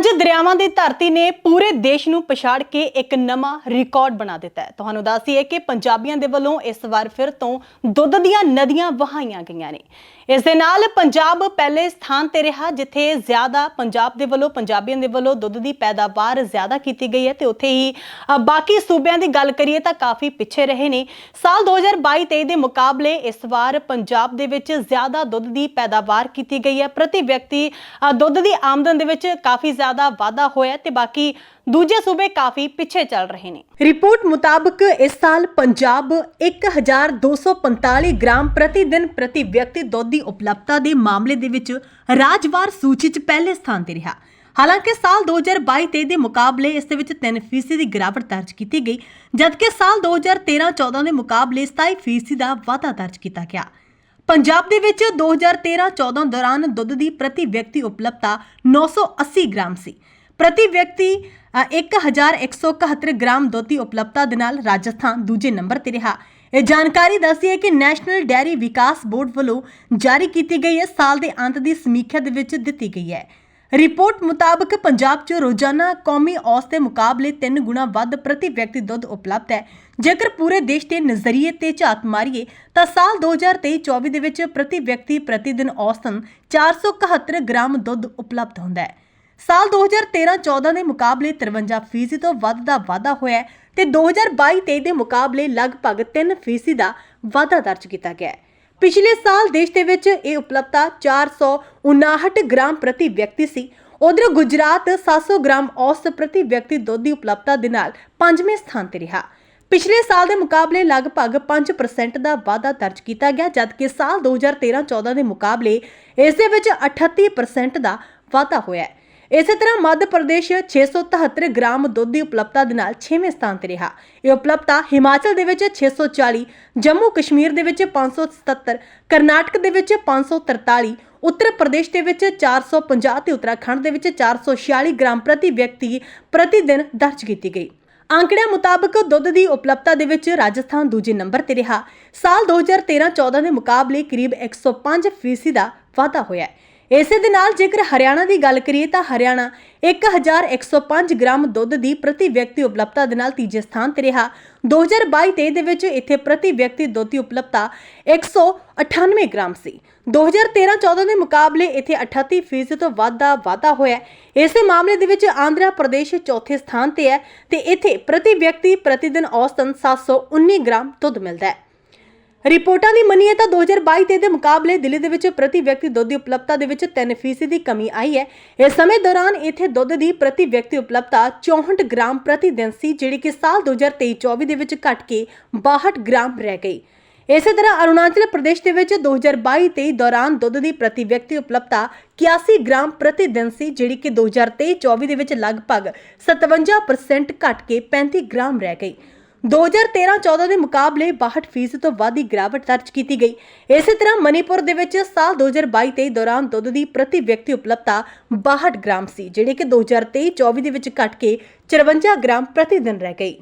ਪੰਜ ਦਰਿਆਵਾਂ ਦੀ ਧਰਤੀ ਨੇ ਪੂਰੇ ਦੇਸ਼ ਨੂੰ ਪਛਾੜ ਕੇ ਇੱਕ ਨਵਾਂ ਰਿਕਾਰਡ ਬਣਾ ਦਿੱਤਾ ਹੈ। ਤੁਹਾਨੂੰ ਦੱਸੀਏ ਕਿ ਪੰਜਾਬੀਆਂ ਦੇ ਵੱਲੋਂ ਇਸ ਵਾਰ ਫਿਰ ਤੋਂ ਦੁੱਧ ਦੀਆਂ ਨਦੀਆਂ ਵਹਾਈਆਂ ਗਈਆਂ ਨੇ। ਇਸ ਦੇ ਨਾਲ ਪੰਜਾਬ ਪਹਿਲੇ ਸਥਾਨ ਤੇ ਰਿਹਾ, ਜਿੱਥੇ ਜ਼ਿਆਦਾ ਪੰਜਾਬ ਦੇ ਵੱਲੋਂ, ਪੰਜਾਬੀਆਂ ਦੇ ਵੱਲੋਂ ਦੁੱਧ ਦੀ ਪੈਦਾਵਾਰ ਜ਼ਿਆਦਾ ਕੀਤੀ ਗਈ ਹੈ ਤੇ ਉੱਥੇ ਹੀ ਬਾਕੀ ਸੂਬਿਆਂ ਦੀ ਗੱਲ ਕਰੀਏ ਤਾਂ ਕਾਫੀ ਪਿੱਛੇ ਰਹੇ ਨੇ। ਸਾਲ 2022-23 ਦੇ ਮੁਕਾਬਲੇ ਇਸ ਵਾਰ ਪੰਜਾਬ ਦੇ ਵਿੱਚ ਜ਼ਿਆਦਾ ਦੁੱਧ ਦੀ ਪੈਦਾਵਾਰ ਕੀਤੀ ਗਈ ਹੈ। ਪ੍ਰਤੀ ਵਿਅਕਤੀ ਦੁੱਧ ਦੀ ਆਮਦਨ ਦੇ ਵਿੱਚ ਕਾਫੀ ਜ਼ਿਆਦਾ ਵਾਧਾ ਹੋਇਆ ਤੇ ਬਾਕੀ ਦੂਜੇ ਸੂਬੇ ਕਾਫੀ ਪਿੱਛੇ ਚੱਲ ਰਹੇ ਨੇ। ਰਿਪੋਰਟ ਮੁਤਾਬਕ ਇਸ ਸਾਲ ਪੰਜਾਬ 1245 ਗ੍ਰਾਮ ਪ੍ਰਤੀ ਦਿਨ ਪ੍ਰਤੀ ਵਿਅਕਤੀ ਦੁੱਧ ਦੀ ਉਪਲਬਧਤਾ ਦੇ ਮਾਮਲੇ ਦੇ ਵਿੱਚ ਰਾਜਵਾਰ ਸੂਚੀ 'ਚ ਪਹਿਲੇ ਸਥਾਨ ਤੇ ਰਿਹਾ। ਹਾਲਾਂਕਿ ਸਾਲ 2022-23 ਦੇ ਮੁਕਾਬਲੇ ਇਸ ਦੇ ਵਿੱਚ 3% ਦੀ ਗਿਰਾਵਟ ਦਰਜ ਕੀਤੀ ਗਈ, ਜਦਕਿ ਸਾਲ 2013-14 ਦੇ ਮੁਕਾਬਲੇ 27% ਦਾ ਵਾਧਾ ਦਰਜ ਕੀਤਾ ਗਿਆ। ਪੰਜਾਬ ਦੇ ਵਿੱਚ 2013-14 ਦੌਰਾਨ ਦੁੱਧ ਦੀ ਪ੍ਰਤੀ ਵਿਅਕਤੀ ਉਪਲਬਧਤਾ 980 ਗ੍ਰਾਮ ਸੀ। ਪ੍ਰਤੀ ਵਿਅਕਤੀ ਅ, 1171 ਗ੍ਰਾਮ ਦੁੱਧ ਦੀ ਉਪਲਬਧਤਾ ਦੇ ਨਾਲ ਰਾਜਸਥਾਨ ਦੂਜੇ ਨੰਬਰ ਤੇ ਰਿਹਾ। ਇਹ ਜਾਣਕਾਰੀ ਦੱਸਦੀ ਹੈ ਕਿ ਨੈਸ਼ਨਲ ਡੈਰੀ ਵਿਕਾਸ ਬੋਰਡ ਵੱਲੋਂ ਜਾਰੀ ਕੀਤੀ ਗਈ ਹੈ। ਸਾਲ ਦੇ ਅੰਤ ਦੀ ਸਮੀਖਿਆ ਦੇ ਵਿੱਚ ਦਿੱਤੀ ਗਈ ਹੈ। ਰਿਪੋਰਟ ਮੁਤਾਬਕ ਪੰਜਾਬ 'ਚ ਰੋਜ਼ਾਨਾ ਕੌਮੀ ਔਸਤ ਦੇ ਮੁਕਾਬਲੇ 3 ਗੁਣਾ ਵੱਧ ਪ੍ਰਤੀ ਵਿਅਕਤੀ ਦੁੱਧ ਉਪਲਬਧ ਹੈ। ਜੇਕਰ ਪੂਰੇ ਦੇਸ਼ ਦੇ ਨਜ਼ਰੀਏ ਤੇ ਝਾਤ ਮਾਰੀਏ, ਤਾਂ ਸਾਲ 2023-24 ਦੇ ਵਿੱਚ ਪ੍ਰਤੀ ਵਿਅਕਤੀ ਪ੍ਰਤੀ ਦਿਨ ਔਸਤਨ 471 ਗ੍ਰਾਮ ਦੁੱਧ ਉਪਲਬਧ ਹੁੰਦਾ ਹੈ। ਸਾਲ 2013-14 ਦੇ ਮੁਕਾਬਲੇ 53% ਤੋਂ ਵੱਧ ਦਾ ਵਾਧਾ ਹੋਇਆ ਹੈ ਤੇ 2022-23 ਦੇ ਮੁਕਾਬਲੇ ਲਗਭਗ 3% ਦਾ ਵਾਧਾ ਦਰਜ ਕੀਤਾ ਗਿਆ ਹੈ। ਪਿਛਲੇ ਸਾਲ ਦੇਸ਼ ਦੇ ਵਿੱਚ ਇਹ ਉਪਲਬਧਤਾ 459 ਗ੍ਰਾਮ ਪ੍ਰਤੀ ਵਿਅਕਤੀ ਸੀ। ਉਧਰ ਗੁਜਰਾਤ 700 ਗ੍ਰਾਮ ਔਸਤ ਪ੍ਰਤੀ ਵਿਅਕਤੀ ਦੁੱਧ ਦੀ ਉਪਲਬਧਤਾ ਦੇ ਨਾਲ ਪੰਜਵੇਂ ਸਥਾਨ ਤੇ ਰਿਹਾ। ਪਿਛਲੇ ਸਾਲ ਦੇ ਮੁਕਾਬਲੇ ਲਗਭਗ 5% ਦਾ ਵਾਧਾ ਦਰਜ ਕੀਤਾ ਗਿਆ, ਜਦਕਿ ਸਾਲ 2013-14 ਦੇ ਮੁਕਾਬਲੇ ਇਸ ਦੇ ਵਿੱਚ 38% ਦਾ ਵਾਧਾ ਹੋਇਆ ਹੈ। ਇਸੇ ਤਰ੍ਹਾਂ ਮੱਧ ਪ੍ਰਦੇਸ਼ 673 ਗ੍ਰਾਮ ਦੁੱਧ ਦੀ ਉਪਲਬਧਤਾ ਦੇ ਨਾਲ 6ਵੇਂ ਸਥਾਨ ਤੇ ਰਿਹਾ। ਇਹ ਉਪਲਬਧਤਾ ਹਿਮਾਚਲ ਦੇ ਵਿੱਚ 640 ਜੰਮੂ ਕਸ਼ਮੀਰ ਦੇ ਵਿੱਚ 577 ਕਰਨਾਟਕ ਦੇ ਵਿੱਚ 543 ਉੱਤਰ ਪ੍ਰਦੇਸ਼ ਦੇ ਵਿੱਚ 450 ਤੇ ਉੱਤਰਾਖੰਡ ਦੇ ਵਿੱਚ 446 ਗ੍ਰਾਮ ਪ੍ਰਤੀ ਵਿਅਕਤੀ ਪ੍ਰਤੀ ਦਿਨ ਦਰਜ ਕੀਤੀ ਗਈ। ਅੰਕੜਿਆਂ ਮੁਤਾਬਕ ਦੁੱਧ ਦੀ ਉਪਲਬਧਤਾ ਦੇ ਵਿੱਚ ਰਾਜਸਥਾਨ ਦੂਜੇ ਨੰਬਰ ਤੇ ਰਿਹਾ। ਸਾਲ 2013-14 ਦੇ ਮੁਕਾਬਲੇ ਕਰੀਬ 105% ਦਾ ਵਾਧਾ ਹੋਇਆ ਹੈ। ਇਸੇ ਦੇ ਨਾਲ ਜੇਕਰ ਹਰਿਆਣਾ ਦੀ ਗੱਲ ਕਰੀਏ ਤਾਂ ਹਰਿਆਣਾ 1105 ਗ੍ਰਾਮ ਦੁੱਧ ਦੀ ਪ੍ਰਤੀ ਵਿਅਕਤੀ ਉਪਲਬਧਤਾ ਦੇ ਨਾਲ ਤੀਜੇ ਸਥਾਨ ਤੇ ਰਿਹਾ। 2022-23 ਦੇ ਵਿੱਚ ਇੱਥੇ ਪ੍ਰਤੀ ਵਿਅਕਤੀ ਦੁੱਧ ਦੀ ਉਪਲਬਧਤਾ 198 ਗ੍ਰਾਮ ਸੀ। 2013-14 ਦੇ ਮੁਕਾਬਲੇ ਇੱਥੇ 38% ਤੋਂ ਵੱਧ ਦਾ ਵਾਧਾ ਹੋਇਆ ਹੈ। ਇਸੇ ਮਾਮਲੇ ਦੇ ਵਿੱਚ ਆਂਧਰਾ ਪ੍ਰਦੇਸ਼ ਚੌਥੇ ਸਥਾਨ ਤੇ ਹੈ ਤੇ ਇੱਥੇ ਪ੍ਰਤੀ ਵਿਅਕਤੀ ਪ੍ਰਤੀ ਦਿਨ ਔਸਤਨ 719 ਗ੍ਰਾਮ ਦੁੱਧ ਮਿਲਦਾ ਹੈ। ਰਿਪੋਰਟਾਂ ਦੀ ਮੰਨੀਏ ਤਾਂ 2022 ਦੇ ਮੁਕਾਬਲੇ ਦਿੱਲੀ ਦੇ ਵਿੱਚ ਪ੍ਰਤੀ ਵਿਅਕਤੀ ਦੁੱਧ ਦੀ ਉਪਲਬਧਤਾ ਦੇ ਵਿੱਚ 3% ਦੀ ਕਮੀ ਆਈ ਹੈ। ਇਸ ਸਮੇਂ ਦੌਰਾਨ ਇੱਥੇ ਦੁੱਧ ਦੀ ਪ੍ਰਤੀ ਵਿਅਕਤੀ ਉਪਲਬਧਤਾ 64 ਗ੍ਰਾਮ ਪ੍ਰਤੀ ਦਿਨ ਸੀ, ਜਿਹੜੀ ਕਿ ਸਾਲ 2023-24 ਦੇ ਵਿੱਚ ਘਟ ਕੇ 62 ਗ੍ਰਾਮ ਰਹਿ ਗਈ। ਇਸੇ ਤਰ੍ਹਾਂ ਅਰੁਣਾਚਲ ਪ੍ਰਦੇਸ਼ ਦੇ ਵਿੱਚ 2022-23 ਦੌਰਾਨ ਦੁੱਧ ਦੀ ਪ੍ਰਤੀ ਵਿਅਕਤੀ ਉਪਲਬਧਤਾ 81 ਗ੍ਰਾਮ ਪ੍ਰਤੀ ਦਿਨ ਸੀ, ਜਿਹੜੀ ਕਿ 2023-24 ਦੇ ਵਿੱਚ ਲਗਭਗ 57% ਘਟ ਕੇ 35 ਗ੍ਰਾਮ ਰਹਿ ਗਈ। 2013-14 ਦੇ ਮੁਕਾਬਲੇ 62% ਤੋਂ ਵੱਧ ਦੀ ਗਿਰਾਵਟ ਦਰਜ ਕੀਤੀ ਗਈ। ਇਸੇ ਤਰ੍ਹਾਂ ਮਨੀਪੁਰ ਦੇ ਵਿੱਚ ਸਾਲ 2022-23 ਦੌਰਾਨ ਦੁੱਧ ਦੀ ਪ੍ਰਤੀ ਵਿਅਕਤੀ ਉਪਲਬਧਤਾ 62 ਗ੍ਰਾਮ ਸੀ, ਜਿਹੜੇ ਕਿ 2023-24 ਦੇ ਵਿੱਚ ਘਟ ਕੇ 54 ਗ੍ਰਾਮ ਪ੍ਰਤੀ ਦਿਨ ਰਹਿ ਗਈ।